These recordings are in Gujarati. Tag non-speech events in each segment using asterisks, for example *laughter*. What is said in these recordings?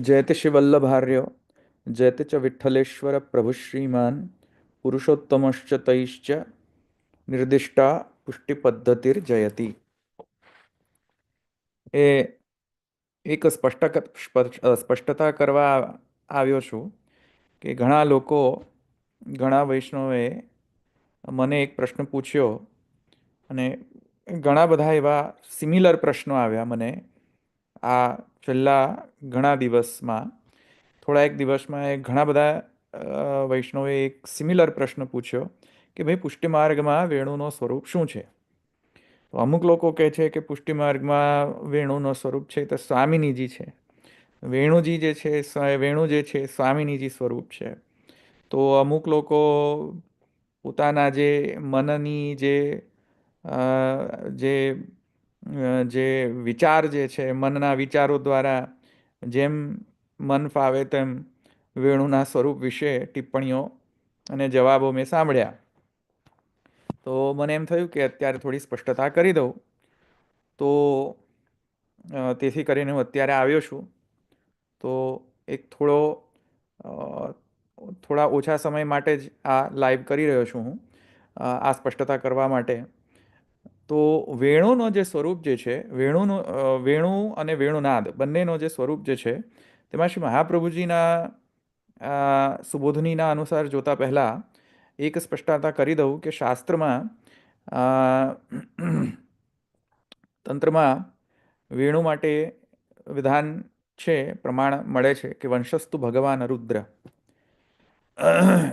જયતે શ્રી વલ્લભાર્ય જયતે ચ વિઠ્ઠલેશ્વર પ્રભુ શ્રીમાન પુરુષોત્તમશ્ચ તૈશ્ચ નિર્દિષ્ટા પુષ્ટિ પદ્ધતિર જયતી એ એક સ્પષ્ટ સ્પષ્ટતા કરવા આવ્યો છું કે ઘણા લોકો, ઘણા વૈષ્ણવે મને એક પ્રશ્ન પૂછ્યો અને ઘણા બધા એવા સિમિલર પ્રશ્નો આવ્યા મને આ છેલ્લા ઘણા દિવસમાં, થોડા એક દિવસમાં એ ઘણા બધા વૈષ્ણવે એક સિમિલર પ્રશ્ન પૂછ્યો કે ભાઈ પુષ્ટિમાર્ગમાં વેણુનો સ્વરૂપ શું છે? તો અમુક લોકો કહે છે કે પુષ્ટિમાર્ગમાં વેણુનો સ્વરૂપ છે તો સ્વામિનીજી છે. વેણુજી જે છે વેણુ જે છે, સ્વામિનીજી સ્વરૂપ છે. તો અમુક લોકો પોતાના જે મનની જે જે જે વિચાર જે છે, મનના વિચારો દ્વારા જેમ મન ફાવે તેમ વેણુના સ્વરૂપ વિશે ટિપ્પણીઓ અને જવાબો મેં સાંભળ્યા. તો મને એમ થયું કે અત્યારે થોડી સ્પષ્ટતા કરી દઉં. તો તેથી કરીને હું અત્યારે આવ્યો છું. તો એક થોડો થોડા ઓછા સમય માટે જ આ લાઈવ કરી રહ્યો છું હું આ સ્પષ્ટતા કરવા માટે. તો વેણુનો જે સ્વરૂપ જે છે, વેણુનો વેણુ અને વેણુનાદ બંનેનો જે સ્વરૂપ જે છે, તેમાં શ્રી મહાપ્રભુજીના સુબોધનીના અનુસાર જોતા પહેલાં એક સ્પષ્ટતા કરી દઉં કે શાસ્ત્રમાં તંત્રમાં વેણુ માટે વિધાન છે, પ્રમાણ મળે છે કે વંશસ્તુ ભગવાન રુદ્ર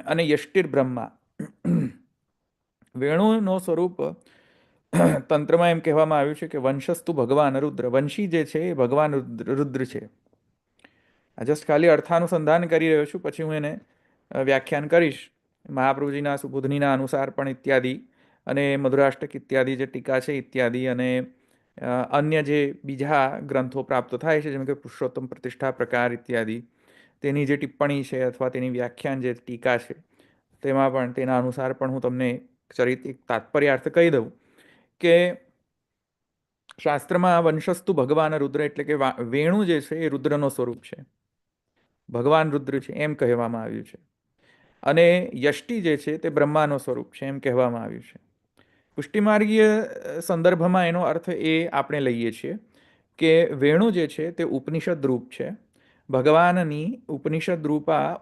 અને યષ્ટિર બ્રહ્મા વેણુનો સ્વરૂપ *clears throat* તંત્રમાં એમ કહેવામાં આવ્યું છે કે વંશસ્તુ ભગવાન રુદ્ર, વંશી જે છે એ ભગવાન રુદ્ર છે. આ જસ્ટ ખાલી અર્થાનુસંધાન કરી રહ્યો છું, પછી હું એને વ્યાખ્યાન કરીશ. મહાપ્રભુજીના સુબુધનીના અનુસાર પણ ઇત્યાદિ અને મધુરાષ્ટક ઇત્યાદિ જે ટીકા છે, ઇત્યાદિ અને અન્ય જે બીજા ગ્રંથો પ્રાપ્ત થાય છે, જેમ કે પુરુષોત્તમ પ્રતિષ્ઠા પ્રકાર ઇત્યાદિ, તેની જે ટિપ્પણી છે અથવા તેની વ્યાખ્યાન જે ટીકા છે, તેમાં પણ તેના અનુસાર પણ હું તમને ચરિત, એક તાત્પર્યાર્થ કહી દઉં. કે શાસ્ત્રમાં વંશસ્તુ ભગવાન રુદ્ર એટલે કે વેણુ જે છે એ રુદ્રનો સ્વરૂપ છે. ભગવાન રુદ્ર છે એમ કહેવામાં આવ્યું છે. અને યષ્ટિ જે છે તે બ્રહ્માનો સ્વરૂપ છે એમ કહેવામાં આવ્યું છે. પુષ્ટિમાર્ગીય સંદર્ભમાં એનો અર્થ એ આપણે લઈએ છીએ કે વેણુ જે છે તે ઉપનિષદ રૂપ છે. ભગવાનની ઉપનિષદ રૂપા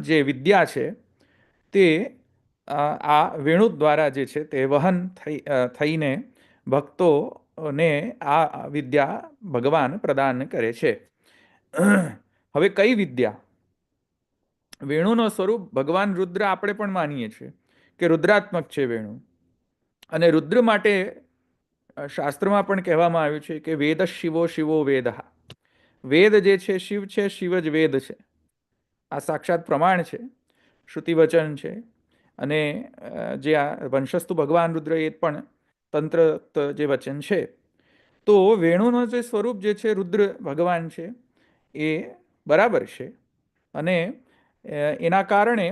જે વિદ્યા છે તે આ વેણુ દ્વારા જે છે તે વહન થઈ થઈને ભક્તોને આ વિદ્યા ભગવાન પ્રદાન કરે છે. હવે કઈ વિદ્યા? વેણુનો સ્વરૂપ ભગવાન રુદ્ર આપણે પણ માનીએ છીએ કે રુદ્રાત્મક છે વેણુ. અને રુદ્ર માટે શાસ્ત્રમાં પણ કહેવામાં આવ્યું છે કે વેદ શિવો શિવો વેદ. વેદ જે છે શિવ છે શિવ જ વેદ છે. આ સાક્ષાત પ્રમાણ છે. શ્રુતિવચન છે. અને જે આ વંશસ્તુ ભગવાન રુદ્ર એ પણ તંત્ર જે વચન છે, તો વેણુનો જે સ્વરૂપ જે છે રુદ્ર ભગવાન છે, એ બરાબર છે. અને એના કારણે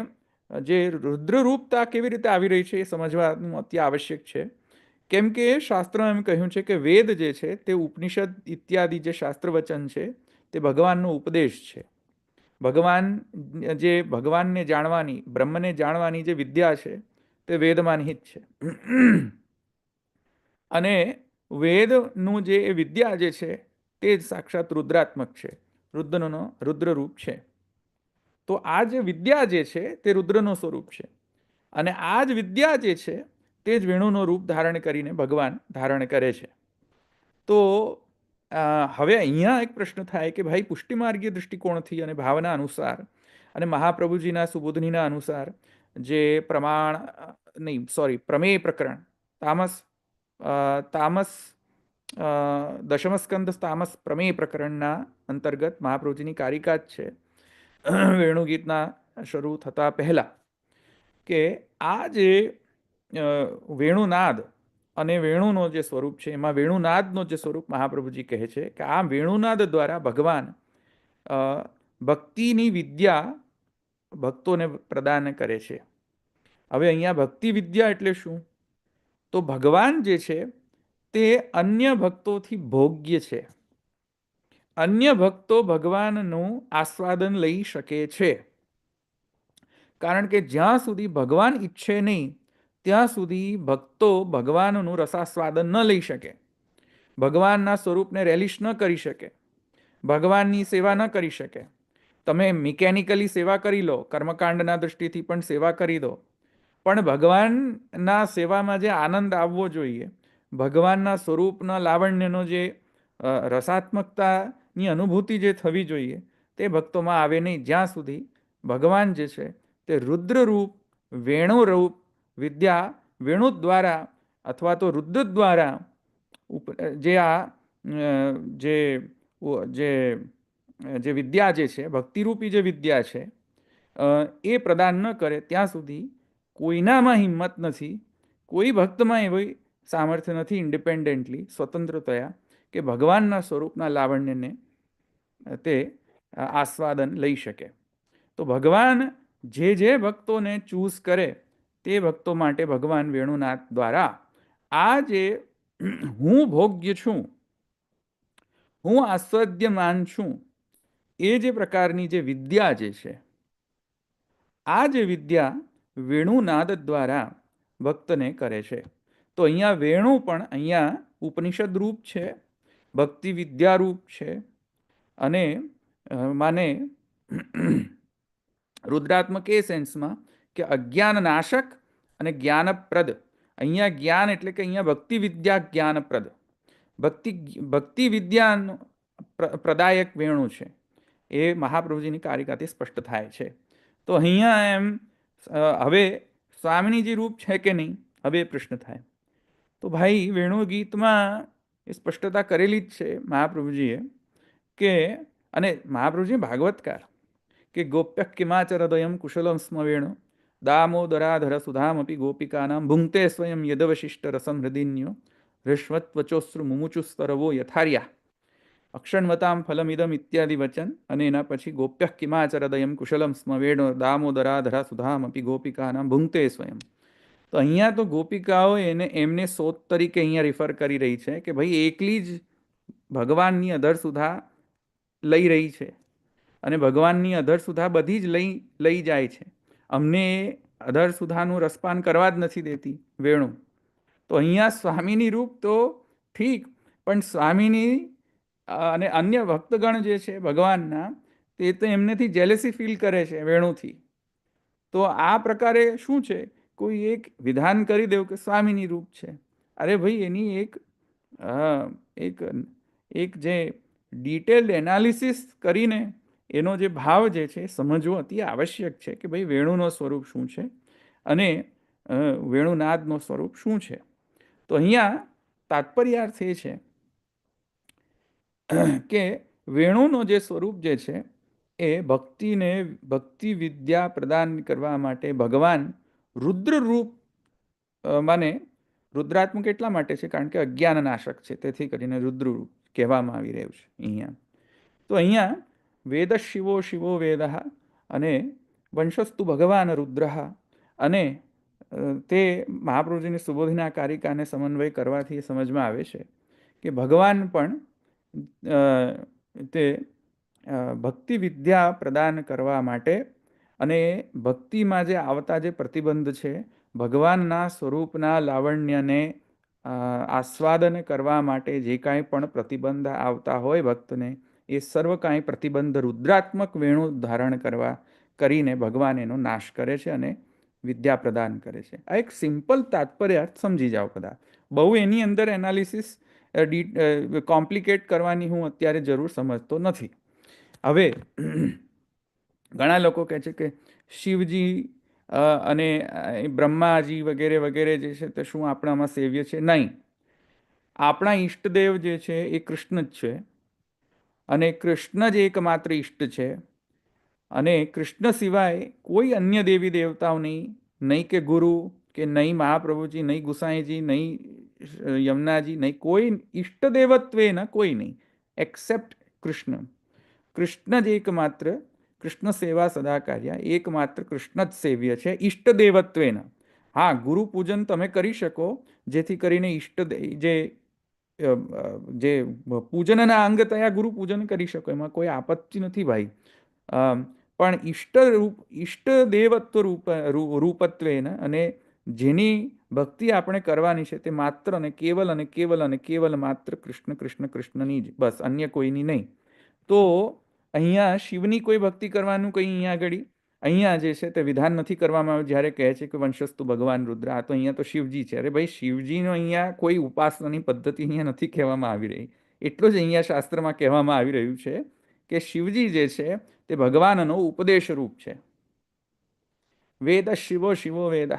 જે રુદ્રરૂપતા કેવી રીતે આવી રહી છે એ સમજવાનું અતિ આવશ્યક છે. કેમ કે શાસ્ત્રમાં એમ કહ્યું છે કે વેદ જે છે તે ઉપનિષદ ઇત્યાદિ જે શાસ્ત્ર વચન છે તે ભગવાનનો ઉપદેશ છે. ભગવાન જે ભગવાનને જાણવાની, બ્રહ્મને જાણવાની જે વિદ્યા છે, તે વેદમાં નિહિત છે. અને વેદનું જે વિદ્યા જે છે, તે જ સાક્ષાત રુદ્રાત્મક છે. રુદ્રનો રુદ્રરૂપ છે. તો આ જે વિદ્યા જે છે, તે રુદ્રનો સ્વરૂપ છે. અને આ જ વિદ્યા જે છે, તે જ વેણુનો રૂપ ધારણ કરીને ભગવાન ધારણ કરે છે. તો હવે અહીંયા એક પ્રશ્ન થાય કે ભાઈ પુષ્ટિમાર્ગીય દૃષ્ટિકોણથી અને ભાવના અનુસાર અને મહાપ્રભુજીના સુબોધનીના અનુસાર જે પ્રમાણ નહીં, સોરી, પ્રમેય પ્રકરણ, તામસ તામસ દશમસ્કંદ તામસ પ્રમેય પ્રકરણના અંતર્ગત મહાપ્રભુજીની કારિકા જ છે, વેણુગીતના શરૂ થતાં પહેલાં કે આ જે વેણુનાદ અને વેણુનો જે સ્વરૂપ છે, એમાં વેણુનાદનો જે સ્વરૂપ મહાપ્રભુજી કહે છે કે આ વેણુનાદ દ્વારા ભગવાન ભક્તિની વિદ્યા ભક્તોને પ્રદાન કરે છે. હવે અહીંયા ભક્તિ વિદ્યા એટલે શું? તો ભગવાન જે છે, તે અન્ય ભક્તોથી ભોગ્ય છે. અન્ય ભક્તો ભગવાનનું આસ્વાદન લઈ શકે છે. કારણ કે જ્યાં સુધી ભગવાન ઈચ્છે નહીં ત્યાં સુધી ભક્તો ભગવાનનું રસાસ્વાદન ન લઈ શકે. ભગવાનના સ્વરૂપને રેલિશ ન કરી શકે. ભગવાનની સેવા ન કરી શકે. તમે મિકેનિકલી સેવા કરી લો, કર્મકાંડના દૃષ્ટિથી પણ સેવા કરી દો. પણ ભગવાનના સેવામાં જે આનંદ આવવો જોઈએ, ભગવાનના સ્વરૂપના લાવણ્યનો જે રસાત્મકતાની અનુભૂતિ જે થવી જોઈએ, તે ભક્તોમાં આવે નહીં. જ્યાં સુધી ભગવાન જે છે તે રુદ્રરૂપ વેણુરૂપ વિદ્યા વેણુ દ્વારા અથવા તો રુદ્ર દ્વારા જે આ જે જે જે વિદ્યા જે છે, ભક્તિરૂપી જે વિદ્યા છે એ પ્રદાન ન કરે ત્યાં સુધી કોઈનામાં હિંમત નથી, કોઈ ભક્તમાં એવી સામર્થ્ય નથી ઇન્ડિપેન્ડન્ટલી, સ્વતંત્રતયા કે ભગવાનના સ્વરૂપના લાવણ્યને તે આસ્વાદન લઈ શકે. તો ભગવાન જે જે ભક્તોને ચૂઝ કરે તે ભક્તો માટે ભગવાન વેણુનાથ દ્વારા આ જે હું ભોગ્ય છું, હું આસ્વાદ્યમાન છું, એ જે પ્રકારની જે વિદ્યા જે છે, આ જે વિદ્યા વેણુનાદ દ્વારા ભક્તને કરે છે. તો અહીંયા વેણુ પણ અહીંયા ઉપનિષદ રૂપ છે, ભક્તિ વિદ્યારૂપ છે અને માને, રુદ્રાત્મક એ સેન્સમાં કે અજ્ઞાન નાશક અને જ્ઞાનપ્રદ. અહીંયા જ્ઞાન એટલે કે અહીંયા ભક્તિ વિદ્યા જ્ઞાનપ્રદ. ભક્તિ ભક્તિ વિદ્યાનું પ્રદાયક વેણુ છે. એ મહાપ્રભુજીની કારિકાથી સ્પષ્ટ થાય છે. તો અહીંયા એમ હવે સ્વામિનીજી રૂપ છે કે નહીં, હવે પ્રશ્ન થાય. તો ભાઈ, વેણુ ગીતમાં એ સ્પષ્ટતા કરેલી જ છે મહાપ્રભુજીએ કે, અને મહાપ્રભુજી ભાગવતકાર, કે ગોપ્ય કિમાચરદયમ કુશલમ સ્મ વેણુ. દામોદરાધર સુધામપી ગોપિકાનામ ભુંક્તે સ્વયં યદવશિષ્ટ રસમ હૃદિન્યો હૃષ્વત્વચોશ્રુ મુમુચુસ્તરવો યથાર્યા અક્ષણવતામ ફલમિદમ ઇત્યાદિ વચન અને એના પછી ગોપ્ય કિમાચરદયમ કુશલમ સ્મ વેણો સુધામ અપી ગોપિકાનામ ભુંક્તે સ્વયં તો અહીંયા તો ગોપિકાઓ એને એમને સોત તરીકે અહીંયા રિફર કરી રહી છે કે ભાઈ એકલી જ ભગવાનની અધર સુધા લઈ રહી છે અને ભગવાનની અધર સુધા બધી જ લઈ લઈ જાય છે અમને અધર સુધાનું રસપાન કરવા જ નથી દેતી વેણું. તો અહીંયા સ્વામીની રૂપ તો ઠીક, પણ સ્વામીની અને અન્ય ભક્તગણ જે છે ભગવાનના, તે તો એમનેથી જેલેસી ફીલ કરે છે વેણુથી. તો આ પ્રકારે શું છે? કોઈ એક વિધાન કરી દેવું કે સ્વામીની રૂપ છે. અરે ભાઈ, એની એક એક એક જે ડિટેલ્ડ એનાલિસિસ કરીને એનો જે ભાવ જે છે, સમજવો અતિ આવશ્યક છે કે ભાઈ વેણુનો સ્વરૂપ શું છે અને વેણુનાદનો સ્વરૂપ શું છે. તો અહીંયા તાત્પર્યાર્થ એ છે કે વેણુનો જે સ્વરૂપ જે છે એ ભક્તિને, ભક્તિ વિદ્યા પ્રદાન કરવા માટે ભગવાન રુદ્ર રૂપ મને રુદ્રાત્મક એટલા માટે છે કારણ કે અજ્ઞાન નાશક છે, તેથી કરીને રુદ્રરૂપ કહેવામાં આવી રહ્યું છે અહીંયા. તો અહીંયા વેદ શિવો શિવો વેદ અને વંશસ્તુ ભગવાન રુદ્ર અને તે મહાપ્રભુજીની સુબોધિના કારિકાને સમન્વય કરવાથી સમજમાં આવે છે કે ભગવાન પણ તે ભક્તિ વિદ્યા પ્રદાન કરવા માટે અને ભક્તિમાં જે આવતા જે પ્રતિબંધ છે ભગવાનના સ્વરૂપના લાવણ્યને આસ્વાદન કરવા માટે જે કાંઈ પણ પ્રતિબંધ આવતા હોય ભક્તને એ સર્વ કાંઈ પ્રતિબંધ રુદ્રાત્મક વેણું ધારણ કરવા કરીને ભગવાન એનો નાશ કરે છે અને વિદ્યા પ્રદાન કરે છે. આ એક સિમ્પલ તાત્પર્ય સમજી જાઓ બધા બહુ એની અંદર એનાલિસિસ કોમ્પ્લિકેટ કરવાની હું અત્યારે જરૂર સમજતો નથી. હવે, ઘણા લોકો કહે છે કે શિવજી અને બ્રહ્માજી વગેરે વગેરે જે છે તે શું આપણામાં સેવ્ય છે? નહીં. આપણા ઈષ્ટદેવ જે છે એ કૃષ્ણ જ છે. અને કૃષ્ણ જ એકમાત્ર ઈષ્ટ છે. અને કૃષ્ણ સિવાય કોઈ અન્ય દેવી દેવતાઓ નહીં. નહીં કે ગુરુ, કે નહીં મહાપ્રભુજી, નહીં ગુસાઈજી, નહીં યમુનાજી, નહીં કોઈ ઈષ્ટદેવત્વે ન કોઈ નહીં, એક્સેપ્ટ કૃષ્ણ. કૃષ્ણ જ એકમાત્ર, કૃષ્ણ સેવા સદા કાર્ય એકમાત્ર કૃષ્ણ જ સેવ્ય છે ઈષ્ટદેવત્વેન હા, ગુરુ પૂજન તમે કરી શકો, જેથી કરીને ઈષ્ટ જે જે પૂજનના અંગ તયા ગુરુ પૂજન કરી શકો, એમાં કોઈ આપત્તિ નથી ભાઈ. પણ ઈષ્ટ રૂપ, ઈષ્ટ દેવત્વ રૂપ રૂપત્વે અને જેની ભક્તિ આપણે કરવાની છે તે માત્ર અને કેવલ અને કેવલ અને કેવલ માત્ર કૃષ્ણ કૃષ્ણ, કૃષ્ણની જ, બસ અન્ય કોઈની નહીં. તો અહીંયા શિવની કોઈ ભક્તિ કરવાનું કંઈ અહીંયા આગળ અહીંયા જે છે તે વિધાન નથી કરવામાં આવ્યું. જ્યારે કહે છે કે વંશસ્તુ ભગવાન રુદ્ર, આ તો અહીંયા તો શિવજી છે. અરે ભાઈ, શિવજીનો અહીંયા કોઈ ઉપાસનાની પદ્ધતિ અહીંયા નથી કહેવામાં આવી રહી. એટલું જ અહીંયા શાસ્ત્રમાં કહેવામાં આવી રહ્યું છે કે શિવજી જે છે તે ભગવાનનો ઉપદેશ રૂપ છે. વેદ શિવો શિવો વેદ.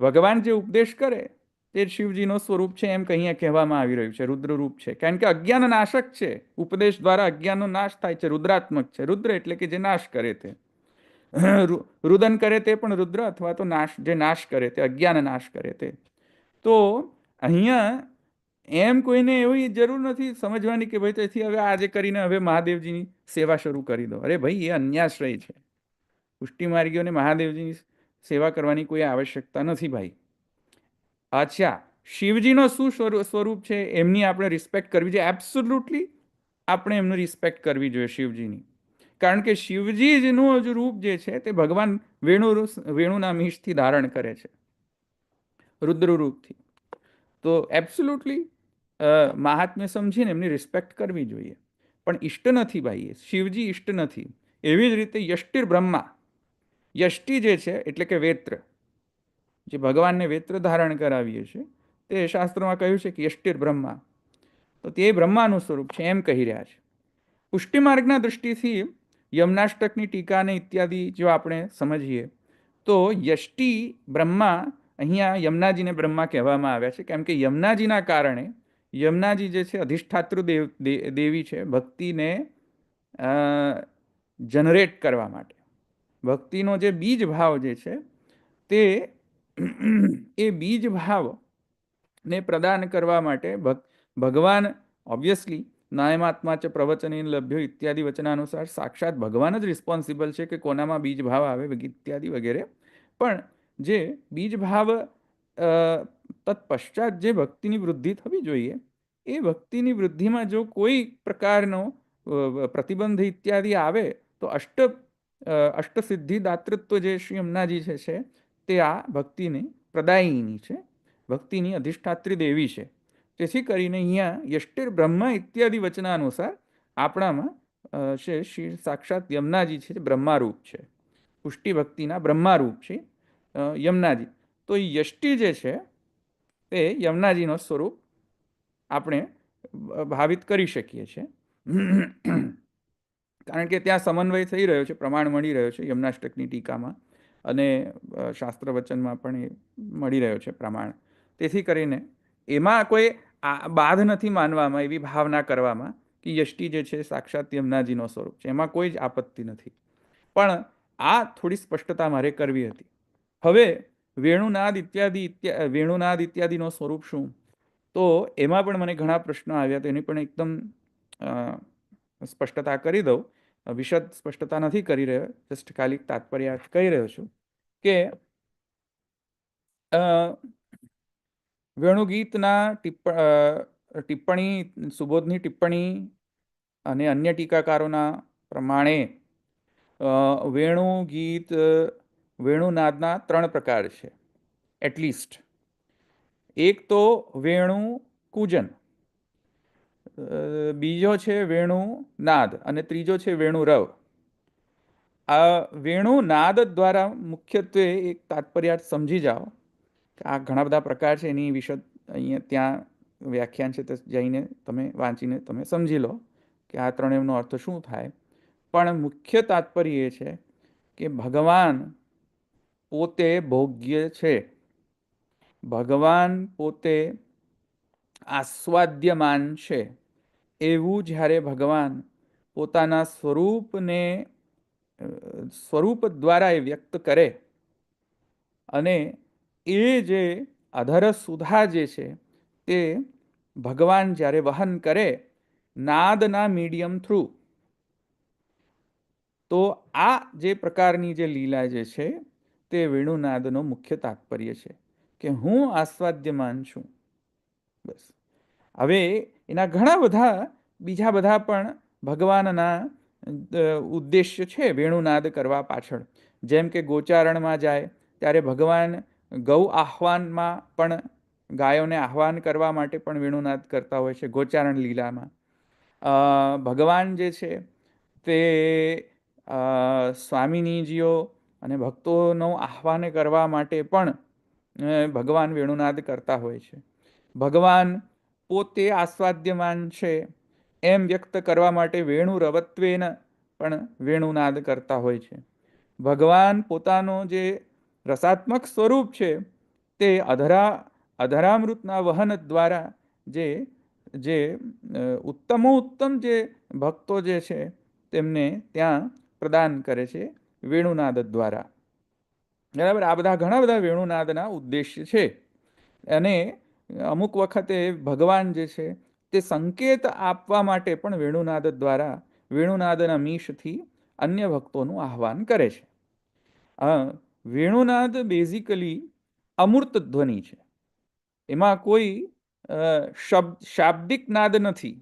ભગવાન જે ઉપદેશ કરે તે શિવજીનો સ્વરૂપ છે એમ અહીંયા કહેવામાં આવી રહ્યું છે. રુદ્ર રૂપ છે. કારણ કે અજ્ઞાન નાશક છે. ઉપદેશ દ્વારા અજ્ઞાનનો નાશ થાય છે. રુદ્રાત્મક છે. રુદ્ર એટલે કે જે નાશ કરે તે. રુદન કરે તે પણ રુદ્ર અથવા તો નાશ, જે નાશ કરે તે, અજ્ઞાન નાશ કરે તે. તો અહીંયા એમ કોઈને એવી જરૂર નથી સમજવાની કે ભાઈ તેથી હવે આજે કરીને હવે મહાદેવજીની સેવા શરૂ કરી દો. અરે ભાઈ, એ અન્યાશ્રય છે. પુષ્ટિ માર્ગીઓને મહાદેવજીની સેવા કરવાની કોઈ આવશ્યકતા નથી ભાઈ. અચ્છા, શિવજીનો શું સ્વરૂપ છે? એમની આપણે રિસ્પેક્ટ કરવી જોઈએ. એબ્સોલ્યુટલી આપણે એમનું રિસ્પેક્ટ કરવી જોઈએ શિવજીની. કારણ કે શિવજીનું જ રૂપ જે છે તે ભગવાન વેણુ વેણુના મીશથી ધારણ કરે છે રુદ્ર રૂપથી તો એબ્સોલ્યુટલી મહાત્મ્ય સમજીને એમની રિસ્પેક્ટ કરવી જોઈએ. પણ ઈષ્ટ નથી ભાઈ શિવજી ઈષ્ટ નથી. એવી જ રીતે યષ્ટિર બ્રહ્મા. યષ્ટિ જે છે એટલે કે વેત્ર. જે ભગવાનને વેત્ર ધારણ કરાવીએ છીએ, તે શાસ્ત્રમાં કહ્યું છે કે યષ્ટિર બ્રહ્મા. તો તે બ્રહ્માનું સ્વરૂપ છે એમ કહી રહ્યા છે. પુષ્ટિ માર્ગના દૃષ્ટિથી યમનાષ્ટકની ટીકાને ઇત્યાદિ જો આપણે સમજીએ, તો યષ્ટિ બ્રહ્મા અહીંયા યમુનાજીને બ્રહ્મા કહેવામાં આવ્યા છે. કેમ કે યમુનાજીના કારણે યમુનાજી જે છે અધિષ્ઠાતૃ દેવ દેવી છે, ભક્તિને જનરેટ કરવા માટે. ભક્તિનો જે બીજ ભાવ જે છે તે એ બીજ ભાવને પ્રદાન કરવા માટે ભગવાન ઓબ્વિયસલી નાયમાત્મા ચ પ્રવચની લભ્યો ઇત્યાદિ વચનાનુસાર સાક્ષાત ભગવાન જ રિસ્પોન્સિબલ છે કે કોનામાં બીજ ભાવ આવે ઇત્યાદિ વગેરે પણ જે બીજ ભાવ તત્પશ્ચાત જે ભક્તિની વૃદ્ધિ થવી જોઈએ એ ભક્તિની વૃદ્ધિમાં જો કોઈ પ્રકારનો પ્રતિબંધ ઇત્યાદિ આવે તો અષ્ટ અષ્ટસિદ્ધિ દાતૃત્વ જે શ્રી અમનાજી છે તે આ ભક્તિની પ્રદાયિની છે ભક્તિની અધિષ્ઠાત્રી દેવી છે તેથી કરીને અહીંયા યષ્ટિર બ્રહ્મ ઇત્યાદિ વચના અનુસાર આપણામાં છે શ્રી સાક્ષાત યમનાજી છે બ્રહ્મારૂપ છે. પુષ્ટિ ભક્તિના બ્રહ્મારૂપ છે યમનાજી. તો યષ્ટિ જે છે તે યમનાજીનો સ્વરૂપ આપણે ભાવિત કરી શકીએ છીએ. કારણ કે ત્યાં સમન્વય થઈ રહ્યો છે, પ્રમાણ મળી રહ્યો છે, યમનાષ્ટકની ટીકામાં અને શાસ્ત્ર વચનમાં પણ એ મળી રહ્યો છે પ્રમાણ. તેથી કરીને એમાં કોઈ બાધ નથી માનવામાં, એવી ભાવના કરવામાં કે યષ્ટિ જે છે સાક્ષાત યમનાજીનો સ્વરૂપ છે. એમાં કોઈ જ આપત્તિ નથી. પણ આ થોડી સ્પષ્ટતા મારે કરવી હતી. હવે વેણુનાદ ઇત્યાદિ વેણુનાદ ઇત્યાદિનો સ્વરૂપ શું? તો એમાં પણ મને ઘણા પ્રશ્નો આવ્યા તો એની પણ એકદમ સ્પષ્ટતા કરી દઉં. વિશદ સ્પષ્ટતા નથી કરી રહ્યો, જસ્ટ ખાલી તાત્પર્ય કહી રહ્યો છું કે વેણુગીતના ટિપ્પણી, સુબોધની ટિપ્પણી અને અન્ય ટીકાકારોના પ્રમાણે વેણુ ગીત વેણુનાદના ત્રણ પ્રકાર છે એટલીસ્ટ એક તો વેણુ કૂજન બીજો છે વેણુ નાદ અને ત્રીજો છે વેણુ રવ આ વેણુ નાદ દ્વારા મુખ્યત્વે એક તાત્પર્યાર્થ સમજી જાઓ. આ ઘણા બધા પ્રકાર છે એની વિશદ અહીંયા ત્યાં વ્યાખ્યાન છે, તે જઈને તમે વાંચીને તમે સમજી લો કે આ ત્રણેયનો અર્થ શું થાય. પણ મુખ્ય તાત્પર્ય એ છે કે ભગવાન પોતે ભોગ્ય છે. ભગવાન પોતે આસ્વાદ્યમાન છે. એવું જ્યારે ભગવાન પોતાના સ્વરૂપને સ્વરૂપ દ્વારા એ વ્યક્ત કરે અને એ જે અધર સુધા જે છે, તે ભગવાન જ્યારે વહન કરે નાદના મીડિયમ થ્રુ, તો આ જે પ્રકારની જે લીલા જે છે, તે વેણુનાદનો મુખ્ય તાત્પર્ય છે કે હું આસ્વાદ્યમાન છું. બસ. હવે એના ઘણા બધા, બીજા બધા પણ ભગવાનના ઉદ્દેશ્ય છે વેણુનાદ કરવા પાછળ. જેમ કે ગોચારણમાં જાય, ત્યારે ભગવાન ગૌ આહ્વાનમાં પણ ગાયોને આહ્વાન કરવા માટે પણ વેણુનાદ કરતા હોય છે, ગોચારણ લીલામાં. ભગવાન જે છે તે સ્વામિનીજીઓ અને ભક્તોનો આહ્વાન કરવા માટે પણ ભગવાન વેણુનાદ કરતા હોય છે. ભગવાન પોતે આસ્વાદ્યમાન છે એમ વ્યક્ત કરવા માટે વેણુ રવત્વેન પણ વેણુનાદ કરતા હોય છે. ભગવાન પોતાનો જે રસાત્મક સ્વરૂપ છે તે અધરા, અધરામૃતના વહન દ્વારા જે જે ઉત્તમોત્તમ જે ભક્તો જે છે તેમને ત્યાં પ્રદાન કરે છે વેણુનાદ દ્વારા. બરાબર? આ બધા ઘણા બધા વેણુનાદના ઉદ્દેશ્ય છે. અને અમુક વખતે ભગવાન જે છે તે સંકેત આપવા માટે પણ વેણુનાદ દ્વારા, વેણુનાદના મીશથી અન્ય ભક્તોનું આહ્વાન કરે છે. વેણુનાદ બેઝિકલી અમૂર્ત ધ્વનિ છે. એમાં કોઈ શબ્દ, શાબ્દિક નાદ નથી.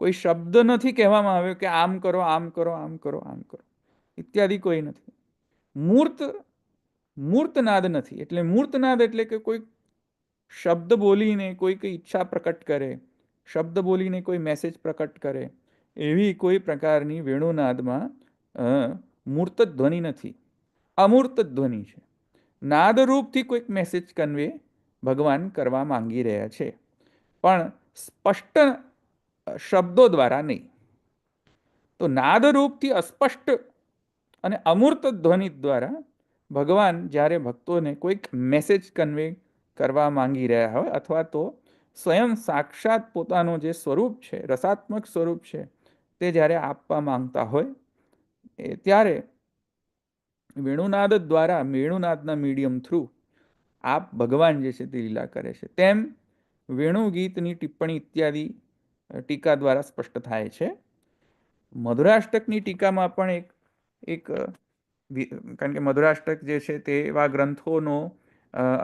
કોઈ શબ્દ નથી કહેવામાં આવ્યો કે આમ કરો આમ કરો આમ કરો આમ કરો. ઇત્યાદિ કોઈ નથી. મૂર્ત મૂર્તનાદ નથી. એટલે મૂર્તનાદ એટલે કે કોઈ શબ્દ બોલીને કોઈ કઈ ઈચ્છા પ્રકટ કરે, શબ્દ બોલીને કોઈ મેસેજ પ્રકટ કરે, એવી કોઈ પ્રકારની વેણુનાદમાં મૂર્ત ધ્વનિ નથી. અમૂર્ત ધ્વનિ છે. નાદરૂપથી કોઈક મેસેજ કન્વે ભગવાન કરવા માંગી રહ્યા છે. પણ સ્પષ્ટ શબ્દો દ્વારા નહીં. તો નાદરૂપથી અસ્પષ્ટ અને અમૂર્ત ધ્વનિ દ્વારા ભગવાન જ્યારે ભક્તોને કોઈક મેસેજ કન્વે કરવા માંગી રહ્યા હોય અથવા તો સ્વયં સાક્ષાત પોતાનું જે સ્વરૂપ છે, રસાત્મક સ્વરૂપ છે, તે જ્યારે આપવા માંગતા હોય, એ ત્યારે વેણુનાદ દ્વારા વેણુનાદના મીડિયમ થ્રુ આપ ભગવાન જે છે તે લીલા કરે છે. તેમ વેણુ ગીતની ટિપ્પણી ઇત્યાદિ ટીકા દ્વારા સ્પષ્ટ થાય છે. મધુરાષ્ટકની ટીકામાં પણ એક એક કારણ કે મધુરાષ્ટક જે છે તે એવા ગ્રંથોનો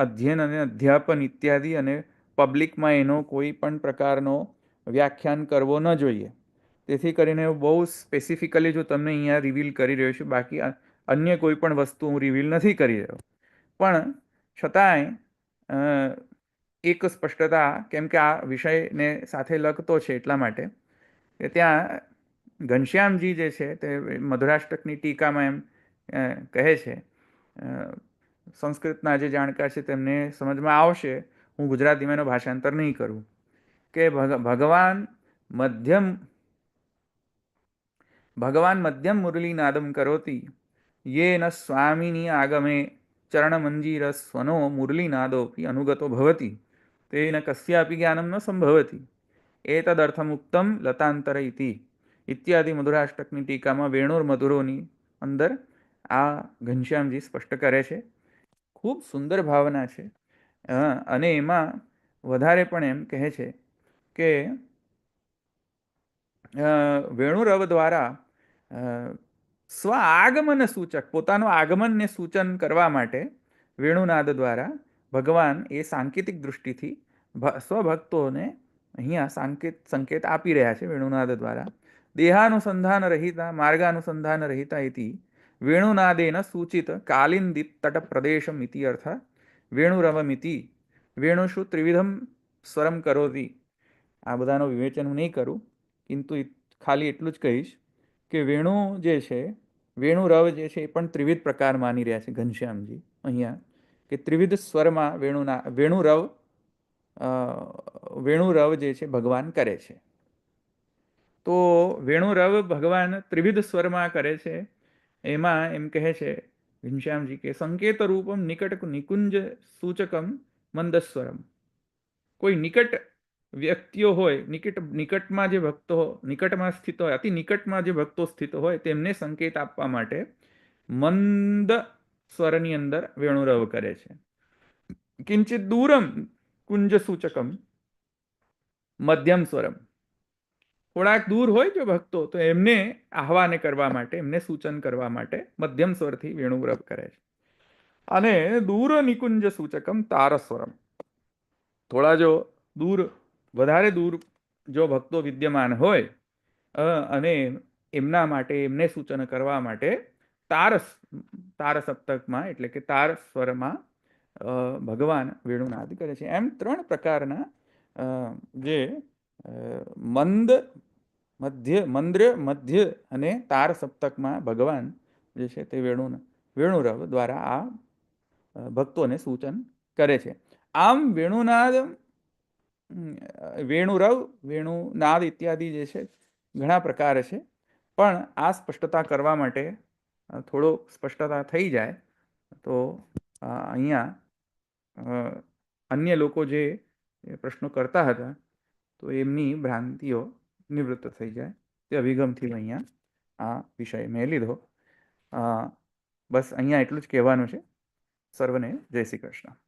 અધ્યયન અને અધ્યાપન ઇત્યાદિ અને પબ્લિકમાં એનો કોઈ પણ પ્રકારનો વ્યાખ્યાન કરવો ન જોઈએ. તેથી કરીને બહુ સ્પેસિફિકલી જો તમને અહીંયા રિવીલ કરી રહ્યો છું, બાકી અન્ય કોઈ પણ વસ્તુ હું રિવીલ નથી કરી રહ્યો. પણ છતાંય એક સ્પષ્ટતા, કેમ કે આ વિષયને સાથે લગતો છે એટલા માટે, કે ત્યાં ઘનશ્યામજી જે છે તે મધુરાષ્ટકની ટીકામાં એમ કહે છે સંસ્કૃતના જે જાણકાર છે તેમને સમજમાં આવશે, હું ગુજરાતીમાં એનો ભાષાંતર નહીં કરું. કે ભગવાન મધ્યમ ભગવાન મધ્યમ મુરલીનાદમ કરોતી યેન સ્વામિની આગમે ચરણમંજીરસ્વનો મુરલીનાદોપી અનુગતો ભવતી તેન કસ્યાપી જ્ઞાનમ ન સંભવતી એતદર્થમુક્તમ લતાંતર ઇતિ ઇત્યાદિ મધુરાષ્ટકની ટીકામાં વેણુર મધુરોની અંદર આ ઘનશ્યામજી સ્પષ્ટ કરે છે ખૂબ સુંદર ભાવના છે અને એમાં વધારે પણ એમ કહે છે કે વેણુરવ દ્વારા સ્વ આગમન સૂચક, પોતાનું આગમનને સૂચન કરવા માટે વેણુનાદ દ્વારા ભગવાન એ સાંકેતિક દૃષ્ટિથી સ્વભક્તોને અહીંયા સાંકેત, સંકેત આપી રહ્યા છે વેણુનાદ દ્વારા. દેહાનુસંધાન રહિતા, માર્ગાનુસંધાન રહિતા ઇતિ વેણુનાદેન સૂચિત કાલિંદિત તટ પ્રદેશમ ઇતિ અર્થ વેણુરવમિતિ, વેણુષુ ત્રિવિધમ સ્વરમ કરોતી. આ બધાનો વિવેચન હું નહીં કરું, કિંતુ ખાલી એટલું જ કહીશ. કે વેણુ જે છે, વેણુ રવ જે છે એ પણ ત્રિવિધ પ્રકાર માની રહ્યા છે, ઘનશ્યામજી, અહીંયા. કે ત્રિવિધ સ્વરમાં વેણુના, વેણુ રવ વેણુ રવ જે છે ભગવાન કરે છે. તો વેણુ રવ ભગવાન ત્રિવિધ સ્વરમાં કરે છે. એમાં એમ કહે છે, ઘનશ્યામજી, કે સંકેત રૂપમ નિકટ નિકુંજ સૂચકમ મંદસ્વરમ. કોઈ નિકટ વ્યક્તિઓ હોય, નિકટ, નિકટમાં જે ભક્તો, નિકટમાં સ્થિત હોય, અતિ નિકટમાં જે ભક્તો સ્થિત હોય, તેમને સંકેત આપવા માટે મંદ સ્વરની અંદર વેણુરવ કરે છે. કિંચિત દૂરમ કુંજ સૂચકમ, મધ્યમ સ્વરમ. થોડાક દૂર હોય જો ભક્તો, તો એમને આહવાને કરવા માટે, એમને સૂચન કરવા માટે મધ્યમ સ્વરથી વેણુવ્રવ કરે છે. અને દૂર નિકુંજ સૂચકમ તારસ્વરમ. થોડા જો દૂર વધારે દૂર જો ભક્તો વિદ્યમાન હોય અને એમના માટે, એમને સૂચન કરવા માટે તારસ તાર સપ્તકમાં એટલે કે તાર સ્વરમાં ભગવાન વેણુનાદ કરે છે. એમ ત્રણ પ્રકારના જે મંદ, મધ્ય, મંદ્ર, મધ્ય અને તાર સપ્તકમાં ભગવાન જે છે તે વેણુ વેણુરવ દ્વારા આ ભક્તોને સૂચન કરે છે. આમ વેણુનાદ વેણુરવ વેણુનાદ ઇત્યાદિ જે છે, ઘણા પ્રકાર છે. પણ આ સ્પષ્ટતા કરવા માટે થોડો સ્પષ્ટતા થઈ જાય, તો અહીંયા અન્ય લોકો જે પ્રશ્નો કરતા હતા, તો એમની ભ્રાંતિઓ નિવૃત્ત થઈ જાય. તે અભિગમથી અહીંયા આ વિષય મેં લીધો. બસ અહીંયા એટલું જ કહેવાનું છે. સર્વને જય શ્રી કૃષ્ણ.